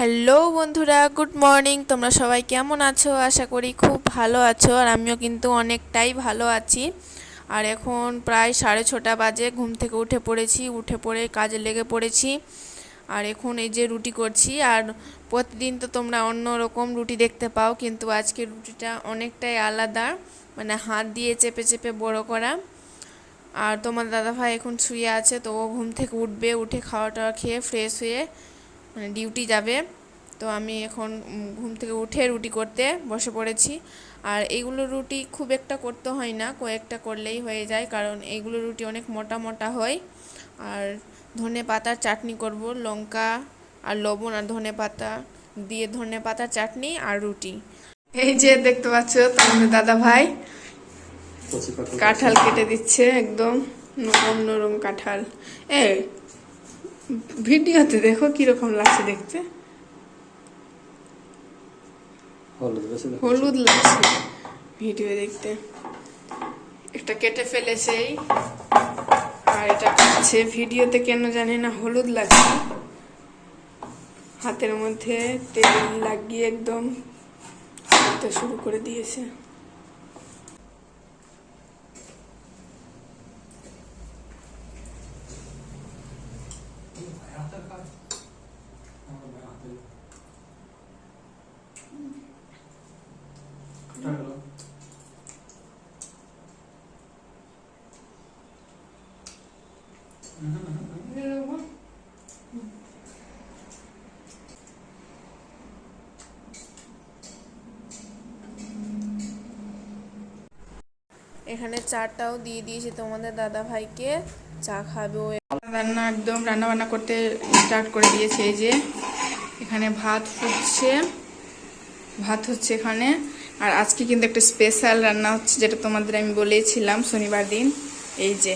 Hello বন্ধুরা, good morning. তোমরা সবাই কেমন আছো? আশা করি খুব ভালো আছো, আর আমিও কিন্তু অনেকটাই ভালো আছি। আর এখন প্রায় সাড়ে ছটা বাজে, ঘুম থেকে উঠে পড়েছি, উঠে পড়ে কাজে লেগে পড়েছি। আর এখন এই যে রুটি করছি, আর প্রতিদিন তো তোমরা অন্য রকম রুটি দেখতে পাও, কিন্তু আজকে রুটিটা অনেকটাই আলাদা মানে হাত দিয়ে চেপে চেপে বড় করা। আর তোমার দাদাভাই এখন শুয়ে আছে, তো ও ঘুম থেকে উঠবে, উঠে খাওয়া টাওয়া খেয়ে ফ্রেশ হয়ে মানে ডিউটি যাবে। তো আমি এখন ঘুম থেকে উঠে রুটি করতে বসে পড়েছি। আর এইগুলো রুটি খুব একটা করতে হয় না, কয়েকটা করলেই হয়ে যায়, কারণ এইগুলো রুটি অনেক মোটা মোটা হয়। আর ধনে পাতার চাটনি করব, লঙ্কা আর লবণ আর ধনে পাতা দিয়ে ধনে পাতার চাটনি আর রুটি। এই যে দেখতে পাচ্ছ তোমাদের দাদা ভাই। কাঁঠাল কেটে দিচ্ছে একদম নরম নরম কাঁঠাল। এ ভিডিওতে দেখো কীরকম লাগছে দেখতে। হলুদ লাগছে ভিডিও দেখতে। একটা কেটে ফেলেছেই আর এটা কাটছে। ভিডিওতে কেন জানি না হলুদ লাগছে। হাতের মধ্যে তেল লাগিয়ে একদম শুরু করে দিয়েছে। এখানে চাটাও দিয়ে দিয়েছি তোমাদের দাদা ভাইকে। চা খাবে রান্না একদম রান্না বান্না করতে স্টার্ট করে দিয়েছে এই যে। এখানে ভাত ফুটছে ভাত হচ্ছে এখানে। আর আজকে কিন্তু একটা স্পেশাল রান্না হচ্ছে, যেটা তোমাদের আমি বলেছিলাম শনিবার দিন। এই যে।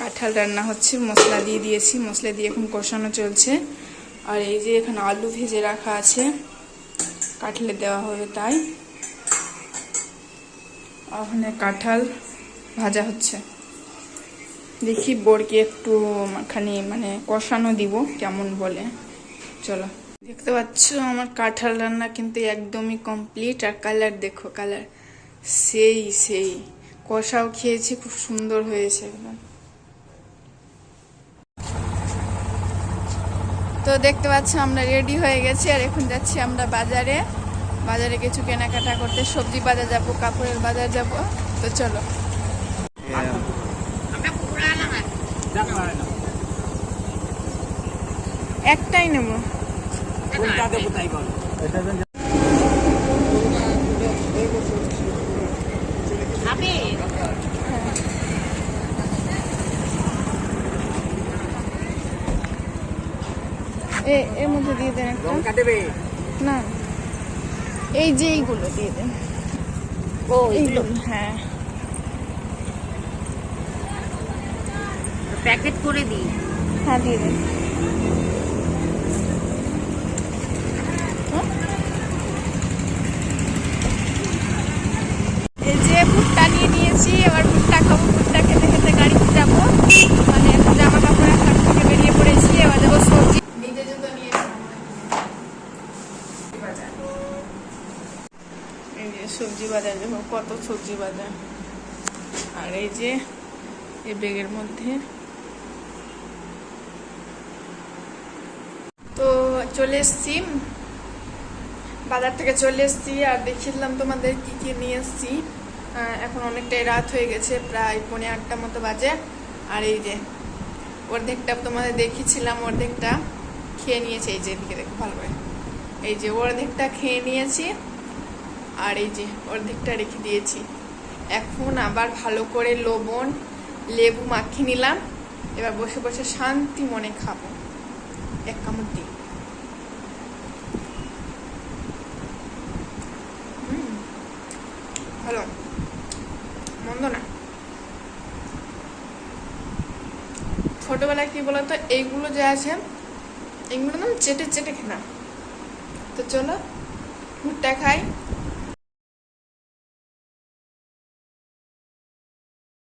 কাঁঠাল রান্না হচ্ছে, মশলা দিয়ে দিয়েছি, মশলা দিয়ে এখন কষানো চলছে। আর এই যে এখানে আলু ভেজে রাখা আছে, কাঠলে দেওয়া হবে তাই। ওখানে কাঁঠাল ভাজা হচ্ছে। দেখি বোরকে একটু খানি মানে কষানো দিব, কেমন বলে। চলো। দেখতে পাচ্ছ, আমার কাঁঠাল রান্না কিন্তু একদমই কমপ্লিট আর কালার দেখো কালার সেই সেই। কষাও খেয়েছি, খুব সুন্দর হয়েছে। একদম তো দেখতে পাচ্ছ, আমরা রেডি হয়ে গেছি। আর এখন যাচ্ছি আমরা বাজারে। বাজারে কিছু কেনাকাটা করতে। সবজি বাজার যাব, কাপড়ের বাজার যাব। তো চলো। একটাই নেব। এ এর মধ্যে দিয়ে দেন একটা। না। এই যে এইগুলো দিয়ে দেন। এইগুলো হ্যাঁ। প্যাকেট করে দিই। হ্যাঁ দিয়ে দেন হ্যাঁ? এই যে ভুট্টা নিয়ে নিয়েছি এবার ভুট্টা খাব ভুট্টা খেতে খেতে গাড়িতে যাব মানে এখন জামা কাপড় একটা থেকে বেরিয়ে পড়েছি এবার যাব সবজি নিজে জুতো নিয়েছি বাজার এই যে সবজি বাজার দেখো কত সবজি বাজার আর এই যে, এই ব্যাগের মধ্যে। তো চলে এসছি। বাজার থেকে চলে এসছি আর দেখিলাম তোমাদের কি কি নিয়ে এসছি। এখন অনেকটাই রাত হয়ে গেছে, প্রায় পৌনে আটটা মতো বাজে। আর এই যে, অর্ধেকটা তোমাদের দেখিয়েছিলাম অর্ধেকটা খেয়ে নিয়েছে। এই যে, এদিকে দেখো, ভালো করে। এই যে, অর্ধেকটা খেয়ে নিয়েছি। আর এই যে অর্ধেকটা রেখে দিয়েছি। এখন আবার ভালো করে লবণ, লেবু মাখিয়ে নিলাম। এবার বসে বসে শান্তি মনে খাব। এক কামড় দিই। ভালো। মন্দ না। ছোটবেলায় কি বলতো, এইগুলো যে আছে, এগুলো না চেটে চেটে খেলাম তো চলো ভুট্টা খাই।